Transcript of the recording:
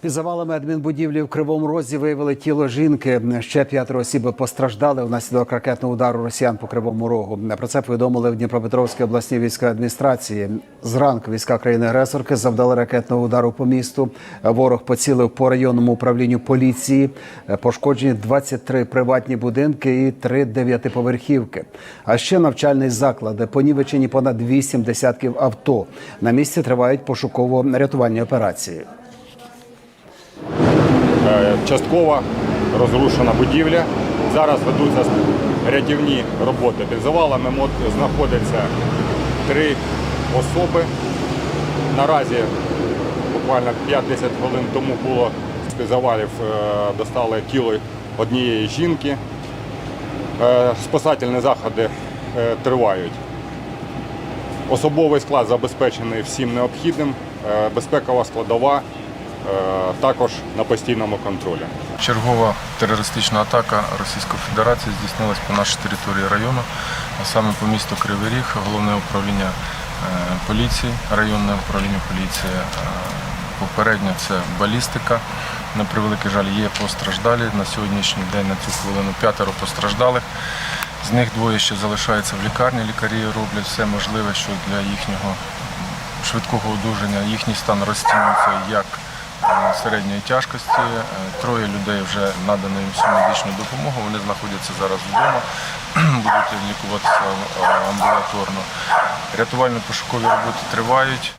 Під завалами адмінбудівлі в Кривому Розі виявили тіло жінки. Ще п'ятеро осіб постраждали внаслідок ракетного удару росіян по Кривому Рогу. Про це повідомили в Дніпропетровській обласній військовій адміністрації. Зранку війська країни-агресорки завдали ракетного удару по місту. Ворог поцілив по районному управлінню поліції. Пошкоджені 23 приватні будинки і 3 дев'ятиповерхівки. А ще навчальний заклад. Понівечені понад 8 десятків авто. На місці тривають пошуково-рятувальні операції. Е, частково розрушена будівля. Зараз ведуться рятівні роботи. Під завалами знаходяться три особи. Наразі буквально 5-10 хвилин тому було з завалів е, достали тіло однієї жінки. Е, Спасательні заходи тривають. Особовий склад забезпечений всім необхідним, безпекова складова також на постійному контролі. Чергова терористична атака Російської Федерації здійснилась по нашій території району, а саме по місту Кривий Ріг, головне управління е, поліції, районне управління поліції. е, Попередньо це балістика. На превеликий жаль, є постраждалі. На сьогоднішній день на цю хвилину п'ятеро постраждалих. З них двоє ще залишаються в лікарні. Лікарі роблять все можливе, що для їхнього швидкого одужання їхній стан розцінюється як е, середньої тяжкості. Е, Троє людей вже надано їм всю медичну допомогу. Вони знаходяться зараз вдома, будуть лікуватися е, амбулаторно. Рятувально-пошукові роботи тривають.